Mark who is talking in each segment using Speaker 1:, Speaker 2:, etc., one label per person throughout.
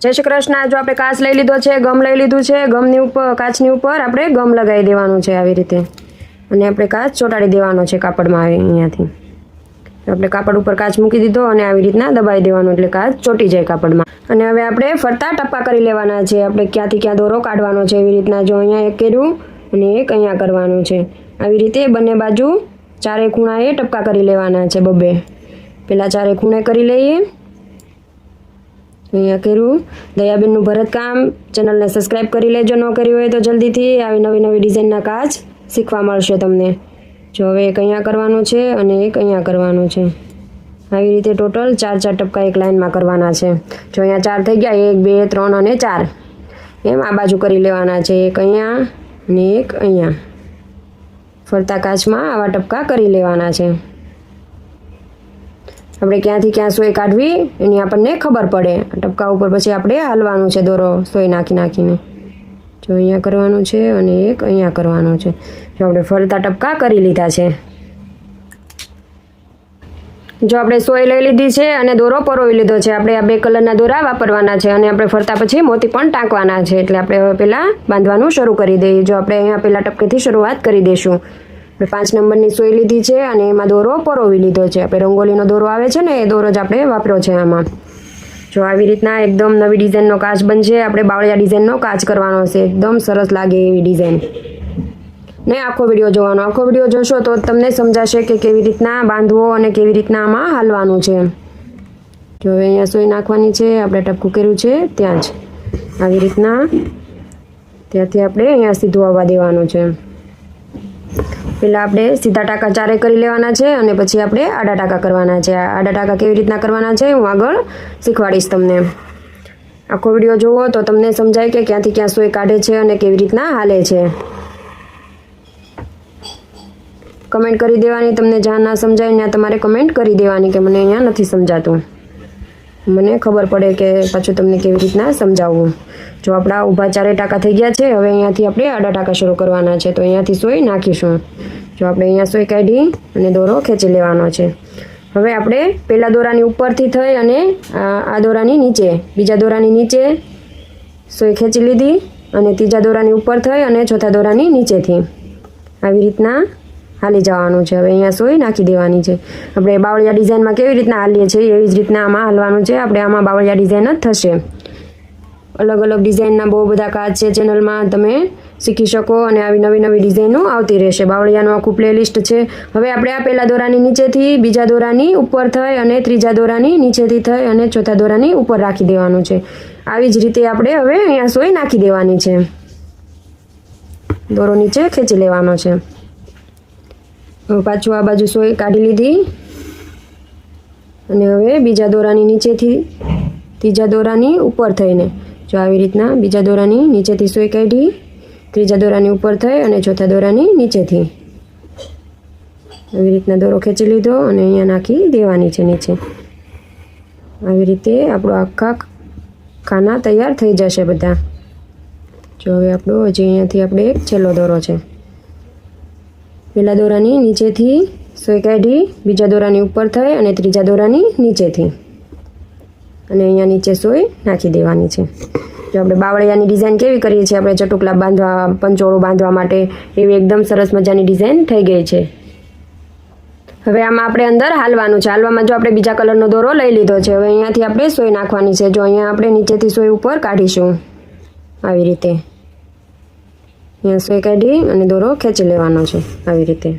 Speaker 1: જય શ્રી કૃષ્ણ. જો આપણે કાચ લઈ લીધો છે, ગમ લઈ લીધું છે, ગમની ઉપર કાચની ઉપર આપણે ગમ લગાવી દેવાનું છે આવી રીતે. અને આપણે કાચ ચોંટાડી દેવાનો છે કાપડમાં આવી અહીંયાથી. આપણે કાપડ ઉપર કાચ મૂકી દીધો અને આવી રીતના દબાવી દેવાનું એટલે કાચ ચોંટી જાય કાપડમાં. અને હવે આપણે ફરતા ટપ્પા કરી લેવાના છે. આપણે ક્યાંથી ક્યાં દોરો કાઢવાનો છે એવી રીતના જો અહીંયા એક કર્યું અને એક અહીંયા કરવાનું છે. આવી રીતે બંને બાજુ ચારે ખૂણાએ ટપકા કરી લેવાના છે બબ્બે. પહેલાં ચારે ખૂણે કરી લઈએ. અહીંયા કર્યું. દયાબેનનું ભરતકામ. ચેનલને સબસ્ક્રાઈબ કરી લેજો, ન કર્યું હોય તો જલ્દીથી. આવી નવી નવી ડિઝાઇનના કાચ શીખવા મળશે તમને. જો હવે એક અહીંયા કરવાનું છે અને એક અહીંયા કરવાનું છે. આવી રીતે ટોટલ ચાર ચાર ટપકા એક લાઇનમાં કરવાના છે. જો અહીંયા ચાર થઈ ગયા, એક, બે, ત્રણ અને ચાર. એમ આ બાજુ કરી લેવાના છે. એક અહીંયા અને એક અહીંયા. ફરતા કાચમાં આવા ટપકા કરી લેવાના છે. આપણે ક્યાંથી ક્યાં સોય કાઢવી એની આપણને ખબર પડે. ટપકા ઉપર પછી આપણે હાલવાનું છે દોરો સોય નાખી નાખીને. જો અહીંયા કરવાનું છે અને એક અહીંયા કરવાનું છે. જો આપણે ફરતા ટપકા કરી લીધા છે. જો આપણે સોય લઈ લીધી છે અને દોરો પરોવી લીધો છે. આપણે આ બે કલરના દોરા વાપરવાના છે અને આપણે ફરતા પછી મોતી પણ ટાંકવાના છે. એટલે આપણે હવે પહેલાં બાંધવાનું શરૂ કરી દઈએ. જો આપણે અહીંયા પહેલાં ટપકેથી શરૂઆત કરી દઈશું. આપણે પાંચ નંબરની સોય લીધી છે અને એમાં દોરો પરોવી લીધો છે. આપણે રંગોલીનો દોરો આવે છે ને, એ દોરો જ આપણે વાપર્યો છે આમાં. જો આવી રીતના એકદમ નવી ડિઝાઇનનો કાચ બનશે, આપણે બાવળિયા ડિઝાઇનનો કાચ કરવાનો છે એકદમ સરસ લાગે એવી ડિઝાઇન. ને આખો વીડિયો જોવાનો. આખો વીડિયો જોશો તો તમને સમજાશે કે કેવી રીતના બાંધવો અને કેવી રીતના આમાં હાલવાનું છે. જો હવે અહીંયા સોય નાખવાની છે, આપણે ટપકું કર્યું છે, ત્યાં જ. આવી રીતના. ત્યાંથી આપણે અહીંયા સીધું આવવા દેવાનું છે. પહેલાં આપણે સીધા ટાંકા ચારે કરી લેવાના છે અને પછી આપણે આડા ટાંકા કરવાના છે. આડા ટાંકા કેવી રીતના કરવાના છે હું આગળ શીખવાડીશ તમને. આખો વીડિયો જુઓ તો તમને સમજાય કે ક્યાંથી ક્યાં સોય કાઢે છે અને કેવી રીતના હાલે છે. કમેન્ટ કરી દેવાની, તમને જ્યાં ના સમજાય ત્યાં તમારે કમેન્ટ કરી દેવાની કે મને અહીંયા નથી સમજાતું. મને ખબર પડે કે પાછું તમને કેવી રીતના સમજાવવું જો આપણા ઊભા ચારે ટાંકા થઈ ગયા છે, હવે અહીંયાથી આપણે આડા ટાંકા શરૂ કરવાના છે, તો અહીંયાથી સોય નાખીશું. જો આપણે અહીંયા સોય કાઢી અને દોરો ખેંચી લેવાનો છે. હવે આપણે પહેલા દોરાની ઉપરથી થઈ અને આ દોરાની નીચે, બીજા દોરાની નીચે સોય ખેંચી લીધી અને ત્રીજા દોરાની ઉપર થઈ અને ચોથા દોરાની નીચેથી. આવી રીતના હાલી જવાનું છે. હવે અહીંયા સોય નાખી દેવાની છે. આપણે બાવળિયા ડિઝાઇનમાં કેવી રીતના હાલીએ છીએ, એવી જ રીતના આમાં હાલવાનું છે. આપણે આમાં બાવળિયા ડિઝાઇન જ થશે. અલગ અલગ ડિઝાઇનના બહુ બધા કાચ છે ચેનલમાં તમે શીખી શકો અને આવી નવી નવી ડિઝાઇનો આવતી રહેશે. બાવળિયાનું આખું પ્લેલિસ્ટ છે. હવે આપણે આ પહેલા દોરાની નીચેથી બીજા દોરાની ઉપર થઈ અને ત્રીજા દોરાની નીચેથી થઈ અને ચોથા દોરાની ઉપર રાખી દેવાનું છે. આવી જ રીતે આપણે હવે અહીંયા સોય નાખી દેવાની છે. દોરો નીચે ખેંચી લેવાનો છે. પાછું આ બાજુ સોય કાઢી લીધી. અને હવે બીજા દોરાની નીચેથી, ત્રીજા દોરાની ઉપર થઈને. જો આવી રીતના બીજા દોરાની નીચેથી સોય કાઢી, ત્રીજા દોરાની ઉપર થઈ અને ચોથા દોરાની નીચેથી. આવી રીતના દોરો ખેંચી લીધો અને અહીંયા નાખી દેવાની છે નીચે. આવી રીતે આપણો આખા ખાના તૈયાર થઈ જશે બધા. જો હવે આપણો હજી અહીંયાથી આપણે એક છેલ્લો દોરો છે. પહેલા દોરાની નીચેથી સોય કાઢી, બીજા દોરાની ઉપર થઈ અને ત્રીજા દોરાની નીચેથી. અને અહીંયા નીચે સોય નાખી દેવાની છે. જો આપણે બાવળિયાની ડિઝાઇન કેવી કરીએ છીએ, આપણે ચટુકલા બાંધવા, પંચોળો બાંધવા માટે એવી એકદમ સરસ મજાની ડિઝાઇન થઈ ગઈ છે. હવે આમાં આપણે અંદર હાલવાનું છે. હાલવામાં જો આપણે બીજા કલરનો દોરો લઈ લીધો છે, હવે અહીંયાથી આપણે સોય નાખવાની છે. જો અહીંયા આપણે નીચેથી સોય ઉપર કાઢીશું. આવી રીતે. અહીંયા સોય કાઢી અને દોરો ખેંચી લેવાનો છે આવી રીતે.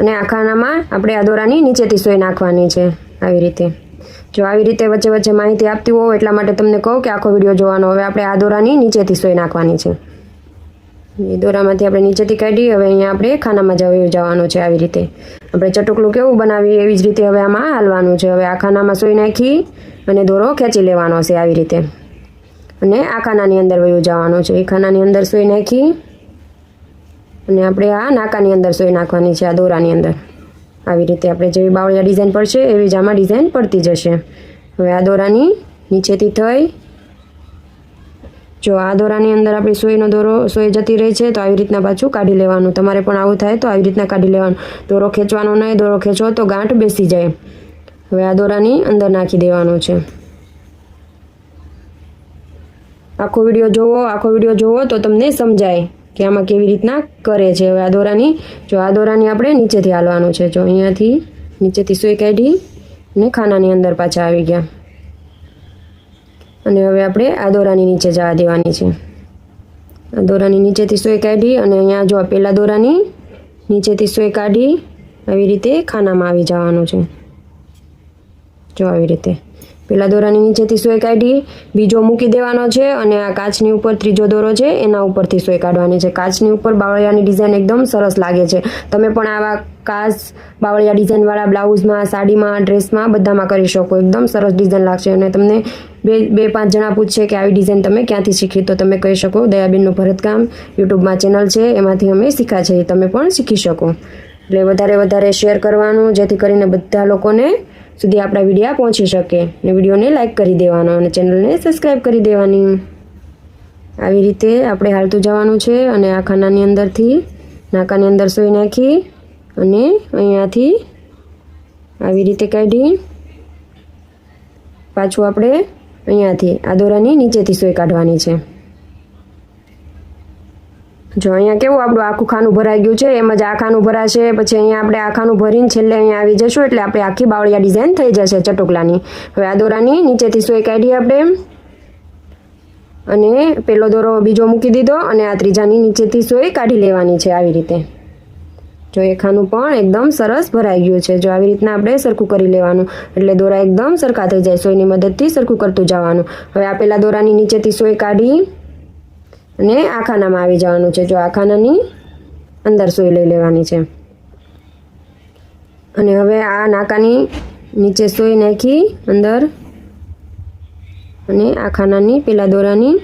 Speaker 1: અને આ ખાનામાં આપણે આ દોરાની નીચેથી સોય નાખવાની છે આવી રીતે. જો આવી રીતે વચ્ચે વચ્ચે માહિતી આપતી હોવ એટલા માટે તમને કહું કે આખો વીડિયો જોવાનો. હવે આપણે આ દોરાની નીચેથી સોય નાખવાની છે. એ દોરામાંથી આપણે નીચેથી કાઢી હવે અહીંયા આપણે ખાનામાં જવું જવાનું છે આવી રીતે. આપણે ચટુકલું કેવું બનાવીએ એવી જ રીતે હવે આમાં હાલવાનું છે. હવે આ ખાનામાં સોય નાખી અને દોરો ખેંચી લેવાનો છે આવી રીતે. અને આ ખાનાની અંદર વયું જવાનું છે. એ ખાનાની અંદર સોય નાખી અને આપણે આ નાકાની અંદર સોય નાખવાની છે, આ દોરાની અંદર. આવી રીતે આપણે જેવી બાવળિયા ડિઝાઇન પડશે, એવી જ આમાં ડિઝાઇન પડતી જશે. હવે આ દોરાની નીચેથી થઈ જો આ દોરાની અંદર આપણી સોયનો દોરો સોય જતી રહી છે, તો આવી રીતના પાછું કાઢી લેવાનું. તમારે પણ આવું થાય તો આવી રીતના કાઢી લેવાનું. દોરો ખેંચવાનો નહીં, દોરો ખેંચો તો ગાંઠ બેસી જાય. હવે આ દોરાની અંદર નાખી દેવાનું છે. આખો વીડિયો જોવો, આખો વીડિયો જોવો તો તમને સમજાય કે આમાં કેવી રીતના કરે છે. હવે આ દોરાની, જો આ દોરાની આપણે નીચેથી હાલવાનું છે. જો અહીંયાથી નીચેથી સુઈ કાઢી અને ખાનાની અંદર પાછા આવી ગયા. અને હવે આપણે આ દોરાની નીચે જવા દેવાની છે. આ દોરાની નીચેથી સોય કાઢી અને અહીંયા જો પહેલાં દોરાની નીચેથી સોય કાઢી આવી રીતે ખાનામાં આવી જવાનું છે. જો આવી રીતે. પેલા દોરાની નીચેથી સોય કાઢી બીજો મૂકી દેવાનો છે અને આ કાચની ઉપર ત્રીજો દોરો છે, એના ઉપરથી સોય કાઢવાની છે. કાચની ઉપર બાવળિયાની ડિઝાઇન એકદમ સરસ લાગે છે. તમે પણ આવા કાચ, બાવળિયા ડિઝાઇનવાળા બ્લાઉઝમાં, સાડીમાં, ડ્રેસમાં બધામાં કરી શકો. એકદમ સરસ ડિઝાઇન લાગશે. અને તમને બે બે, પાંચ જણા પૂછશે કે આવી ડિઝાઇન તમે ક્યાંથી શીખી? તો તમે કહી શકો. દયાબેનનું ભરતકામ યુટ્યુબમાં ચેનલ છે. એમાંથી અમે શીખ્યા છીએ. તમે પણ શીખી શકો. એટલે વધારે વધારે શેર કરવાનું, જેથી કરીને બધા લોકોને સુધી આપણા વિડીયા પહોંચી શકે. ને વિડીયોને લાઇક કરી દેવાનો અને ચેનલને સબસ્ક્રાઈબ કરી દેવાની. આવી રીતે આપણે હાલતું જવાનું છે અને આ ખાનાની અંદરથી નાકાની અંદર સોઈ નાખી અને અહીંયાથી આવી રીતે કાઢી પાછું આપણે અહીંયાથી આ દોરાની નીચેથી સોય કાઢવાની છે. જો અહીંયા કેવું આપણું આખું ખાનું ભરાઈ ગયું છે, એમ જ આ ખાનું ભરાશે, પછી અહીંયા આપણે આ ખાનું ભરીને છેલ્લે અહીંયા આવી જશું એટલે આપણે આખી બાવળિયા ડિઝાઇન થઈ જશે ચટોકલાની. હવે આ દોરાની નીચેથી સોય કાઢી આપણે. અને પેલો દોરો બીજો મૂકી દીધો અને આ ત્રીજાની નીચેથી સોય કાઢી લેવાની છે આવી રીતે. જો એ ખાનું પણ એકદમ સરસ ભરાઈ ગયું છે, જો આવી રીતના આપણે સરખું કરી લેવાનું. એટલે દોરા એકદમ સરખા થઈ જાય, સોયની મદદથી સરખું કરતું જવાનું. હવે આ પેલા દોરાની નીચેથી સોય કાઢી. અને આ ખાનામાં આવી જવાનું છે. જો આ ખાનાની અંદર સોઈ લઈ લેવાની છે. અને હવે આ નાકાની નીચે સોઈ નાખી અંદર. અને આ ખાનાની પેલા દોરાની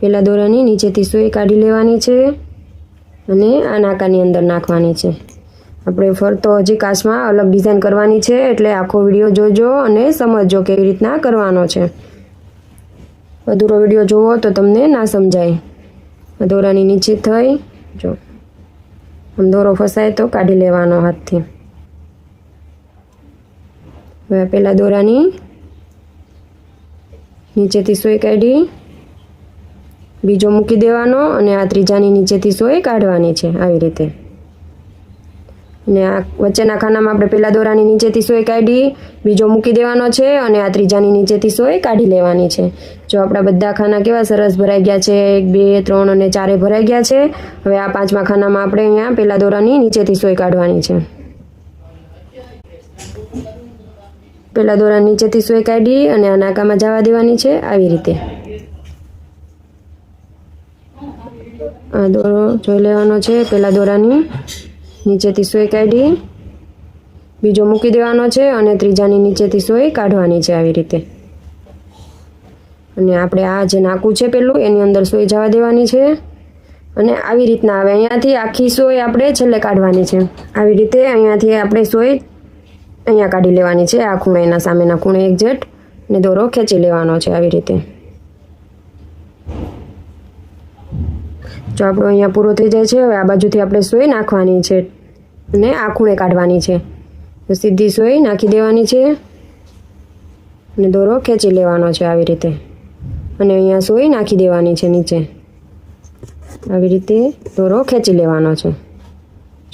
Speaker 1: પેલા દોરાની નીચેથી સોઈ કાઢી લેવાની છે અને આ નાકાની અંદર નાખવાની છે. આપણે ફરતો હજી કાચમાં અલગ ડિઝાઇન કરવાની છે, એટલે આખો વીડિયો જોજો અને સમજજો કેવી રીતના કરવાનો છે. અધૂરો વીડિયો જુઓ તો તમને ના સમજાય. દોરાની નીચે થઈ, જો. આમ દોરો ફસાય તો કાઢી લેવાનો હાથથી. હવે પહેલાં દોરાની નીચેથી સોય કાઢી. બીજો મૂકી દેવાનો અને આ ત્રીજાની નીચેથી સોય કાઢવાની છે, આવી રીતે. અને આ વચ્ચેના ખાનામાં આપણે પહેલાં દોરાની નીચેથી સોય કાઢી, બીજો મૂકી દેવાનો છે અને આ ત્રીજાની નીચેથી સોય કાઢી લેવાની છે. જો આપણા બધા ખાના કેવા સરસ ભરાઈ ગયા છે, એક, બે, ત્રણ અને ચારે ભરાઈ ગયા છે, હવે આ પાંચમા ખાનામાં આપણે અહીંયા પહેલાં દોરાની નીચેથી સોય કાઢવાની છે. પહેલાં દોરા નીચેથી સોય કાઢી અને આ નાકામાં જવા દેવાની છે આવી રીતે. આ દોરો જોઈ લેવાનો છે પહેલાં દોરાની. નીચેથી સોય કાઢી. બીજો મૂકી દેવાનો છે અને ત્રીજાની નીચેથી સોય કાઢવાની છે આવી રીતે. અને આપણે આ જે નાકું છે પેલું, એની અંદર સોય જવા દેવાની છે. અને આવી રીતના આવે અહીંયાથી આખી સોય આપણે છેલ્લે કાઢવાની છે. આવી રીતે અહીંયાથી આપણે સોય અહીંયા કાઢી લેવાની છે. આ ખૂણે એના સામેના ખૂણે એક જેટ ને દોરો ખેંચી લેવાનો છે આવી રીતે. જો આપણો અહીંયા પૂરો થઈ જાય છે, હવે આ બાજુથી આપણે સોય નાખવાની છે અને આ ખૂણે કાઢવાની છે. તો સીધી સોય નાખી દેવાની છે અને દોરો ખેંચી લેવાનો છે આવી રીતે. અને અહીંયા સોય નાખી દેવાની છે નીચે. આવી રીતે દોરો ખેંચી લેવાનો છે.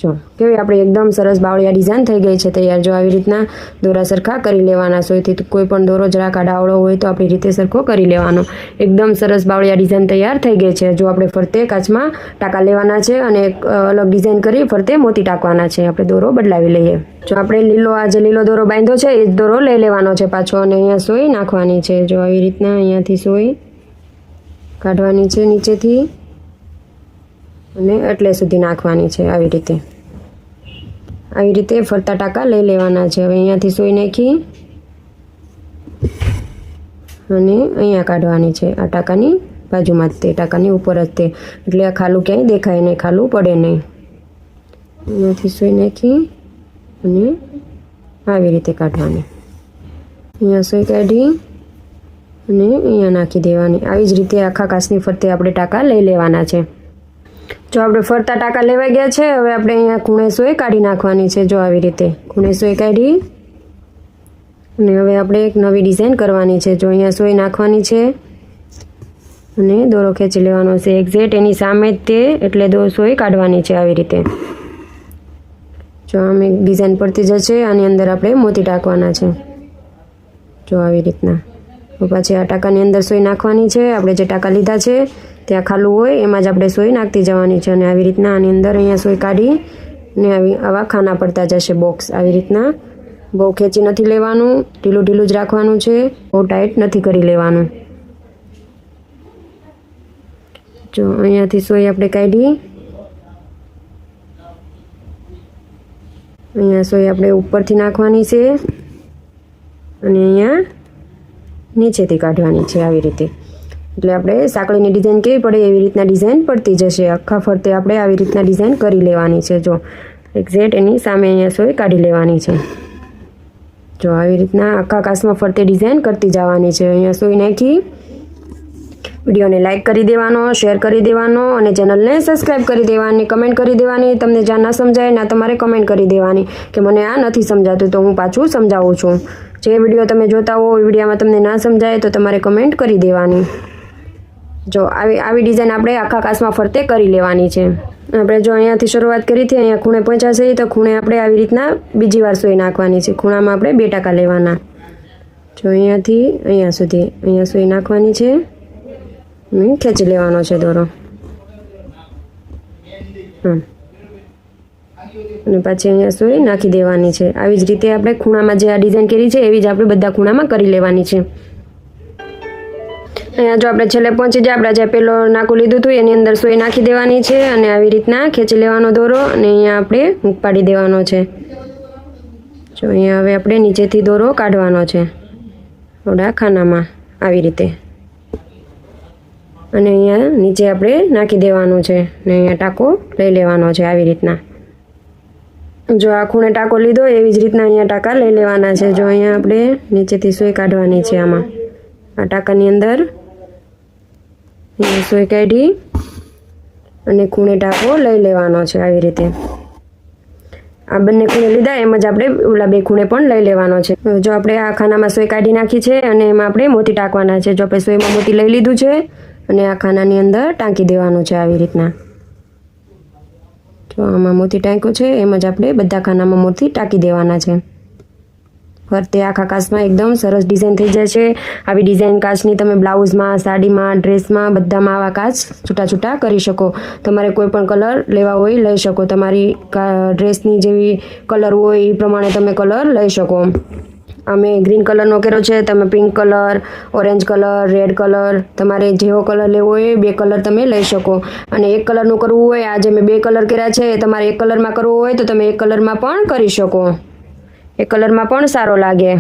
Speaker 1: જો, કેવી આપણે એકદમ સરસ બાવળિયા ડિઝાઇન થઈ ગઈ છે તૈયાર. જો આવી રીતના દોરા સરખા કરી લેવાના સોયથી કોઈ પણ દોરો જરાક આડાવડો હોય તો આપણી રીતે સરખો કરી લેવાનો. એકદમ સરસ બાવળિયા ડિઝાઇન તૈયાર થઈ ગઈ છે. જો આપણે ફરતે કાચમાં ટાંકા લેવાના છે અને એક અલગ ડિઝાઇન કરી ફરતે મોતી ટાંકવાના છે. આપણે દોરો બદલાવી લઈએ. જો આપણે લીલો, આ જે લીલો દોરો બાંધ્યો છે, એ જ દોરો લઈ લેવાનો છે પાછો અને અહીંયા સોઈ નાખવાની છે. જો આવી રીતના અહીંયાથી સોઈ કાઢવાની છે નીચેથી અને એટલે સુધી નાખવાની છે આવી રીતે. આવી રીતે ફરતા ટાંકા લઈ લેવાના છે. હવે અહીંયાથી સોઈ નાખી અને અહીંયા કાઢવાની છે. આ ટાંકાની બાજુમાં જ તે, ટાંકાની ઉપર જ તે. એટલે આ ખાલું ક્યાંય દેખાય નહીં, ખાલું પડે નહીં. અહીંયાથી સોઈ નાખી અને આવી રીતે કાઢવાની. અહીંયા સોઈ કાઢી અને અહીંયા નાખી દેવાની. આવી જ રીતે આખા કાચની ફરતે આપણે ટાંકા લઈ લેવાના છે. જો આપણે ફરતા ટાંકા લેવાઈ ગયા છે, હવે આપણે અહીંયા ખૂણે સોય કાઢી નાખવાની છે, જો આવી રીતે. ખૂણે સોય કાઢી અને હવે આપણે એક નવી ડિઝાઇન કરવાની છે. જો અહીંયા સોય નાખવાની છે અને દોરો ખેંચી લેવાનો છે. એક્ઝેક્ટ એની સામે તે, એટલે દો સોય કાઢવાની છે આવી રીતે. જો આમ એક ડિઝાઇન પડતી જશે, આની અંદર આપણે મોતી ટાંકવાના છે. જો આવી રીતના. તો પછી આ ટાંકાની અંદર સોય નાખવાની છે. આપણે જે ટાંકા લીધા છે, ત્યાં ખાલું હોય, એમાં જ આપણે સોય નાખતી જવાની છે. અને આવી રીતના આની અંદર અહીંયા સોય કાઢી ને આવી આવા ખાના પડતા જશે બોક્સ. આવી રીતના બહુ ખેંચી નથી લેવાનું. ઢીલું ઢીલું જ રાખવાનું છે. બહુ ટાઈટ નથી કરી લેવાનું. જો, અહીંયાથી સોય આપણે કાઢી. અહીંયા સોય આપણે ઉપરથી નાખવાની છે. અને અહીંયા નીચેથી કાઢવાની છે આવી રીતે. એટલે આપણે સાંકળીની ડિઝાઇન કેવી પડે એવી રીતના ડિઝાઇન પડતી જશે. આખા ફરતે આપણે આવી રીતના ડિઝાઇન કરી લેવાની છે. જો એક્ઝેક્ટ એની સામે અહીંયા સોય કાઢી લેવાની છે. જો આવી રીતના આખા કાસમાં ફરતે ડિઝાઇન કરતી જવાની છે. અહીંયા સોય નાખી. વિડીયોને લાઇક કરી દેવાનો શેર કરી દેવાનો અને ચેનલને સબસ્ક્રાઈબ કરી દેવાની. કમેન્ટ કરી દેવાની. તમને જ્યાં ના સમજાય ના તમારે કમેન્ટ કરી દેવાની કે મને આ નથી સમજાતું, તો હું પાછું સમજાવું છું. જે વીડિયો તમે જોતા હો, એ વિડીયોમાં તમને ના સમજાય તો તમારે કમેન્ટ કરી દેવાની. જો, આવી આવી ડિઝાઇન આપણે આખા કાચમાં ફરતે કરી લેવાની છે. આપણે જો અહીંયાથી શરૂઆત કરી હતી, અહીંયા ખૂણે પહોંચાશે તો ખૂણે આપણે આવી રીતના બીજી વાર સોઈ નાખવાની છે. ખૂણામાં આપણે બે ટાંકા લેવાના. જો અહીંયાથી, અહીંયા સુધી, અહીંયા સોઈ નાખવાની છે. ખેંચી લેવાનો છે દોરો. હમ. અને પાછી અહીંયા સોય નાખી દેવાની છે. આવી જ રીતે આપણે ખૂણામાં જે આ ડિઝાઇન કરી છે, એવી જ આપણે બધા ખૂણામાં કરી લેવાની છે. અહીંયા જો આપણે છેલ્લે પહોંચી જાય આપણે જે પેલો નાકું લીધું હતું, એની અંદર સોય નાખી દેવાની છે અને આવી રીતના ખેંચી લેવાનો દોરો અને અહીંયા આપણે મૂક પાડી દેવાનો છે. જો અહીંયા હવે આપણે નીચેથી દોરો કાઢવાનો છે. થોડા ખાનામાં, આવી રીતે. અને અહીંયા નીચે આપણે નાખી દેવાનું છે ને અહીંયા ટાંકો લઈ લેવાનો છે, આવી રીતના. જો આ ખૂણે ટાંકો લીધો, એવી જ રીતના અહીંયા ટાંકા લઈ લેવાના છે. જો અહીંયા આપણે નીચેથી સોય કાઢવાની છે આમાં. આ ટાંકાની અંદર સોય કાઢી અને ખૂણે ટાંકો લઈ લેવાનો છે આવી રીતે. આ બંને ખૂણે લીધા, એમ જ આપણે ઓલા બે ખૂણે પણ લઈ લેવાનો છે. જો આપણે આ ખાનામાં સોય કાઢી નાખી છે અને એમાં આપણે મોતી ટાંકવાના છે. જો આપણે સોયમાં મોતી લઈ લીધું છે અને આ ખાનાની અંદર ટાંકી દેવાનું છે આવી રીતના. જો આમાં મોતી ટાંક્યું છે, એમ જ આપણે બધા ખાનામાં મોતી ટાંકી દેવાના છે. ફરતે આખા કાચમાં એકદમ સરસ ડિઝાઇન થઈ જાય છે. આવી ડિઝાઇન કાચની તમે બ્લાઉઝમાં, સાડીમાં, ડ્રેસમાં બધામાં આવા કાચ છૂટા છૂટા કરી શકો. તમારે કોઈ પણ કલર લેવા હોય લઈ શકો. તમારી ડ્રેસની જેવી કલર હોય એ પ્રમાણે તમે કલર લઈ શકો. અમે ગ્રીન કલરનો કર્યો છે, તમે pink colour, orange colour, red colour, તમારે જેવો કલર લેવો હોય બે કલર તમે લઈ શકો. અને એક કલરનું કરવું હોય, આજે મેં બે કલર કર્યા છે તમારે એક કલરમાં કરવું હોય તો તમે એક કલરમાં પણ કરી શકો. એ કલરમાં પણ સારો લાગે.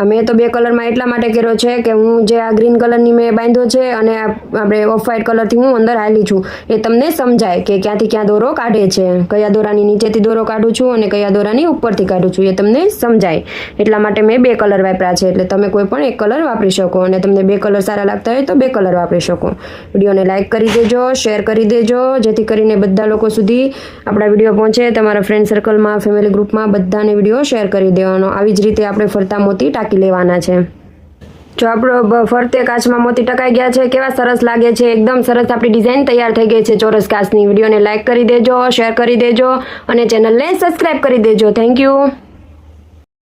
Speaker 1: આ મેં તો બે કલરમાં એટલા માટે કર્યો છે કે હું જે આ ગ્રીન કલરની મેં બાંધ્યો છે અને આપણે ઓફ વ્હાઇટ કલરથી હું અંદર હાલી છું. એ તમને સમજાય કે ક્યાંથી ક્યાં દોરો કાઢે છે, કયા દોરાની નીચેથી દોરો કાઢું છું અને કયા દોરાની ઉપરથી કાઢું છું એ તમને સમજાય. એટલા માટે મેં બે કલર વાપર્યા છે, એટલે તમે કોઈ પણ એક કલર વાપરી શકો અને તમને બે કલર સારા લાગતા હોય તો બે કલર વાપરી શકો. વિડીયોને લાઇક કરી દેજો શેર કરી દેજો, જેથી કરીને બધા લોકો સુધી આપણા વીડિયો પહોંચે. તમારા ફ્રેન્ડ સર્કલમાં ફેમિલી ગ્રુપમાં બધાને વીડિયો શેર કરી દેવાનો. આવી જ રીતે આપણે ફરતા મોતી ટાંકી લેવાના છે. જો આપણો ફરતે કાચમાં મોતી ટકાઈ ગયા છે, કેવા સરસ લાગે છે? એકદમ સરસ આપણી ડિઝાઇન તૈયાર થઈ ગઈ છે ચોરસ કાચની. વિડીયોને લાઇક કરી દેજો, શેર કરી દેજો અને ચેનલને સબસ્ક્રાઇબ કરી દેજો. Thank you.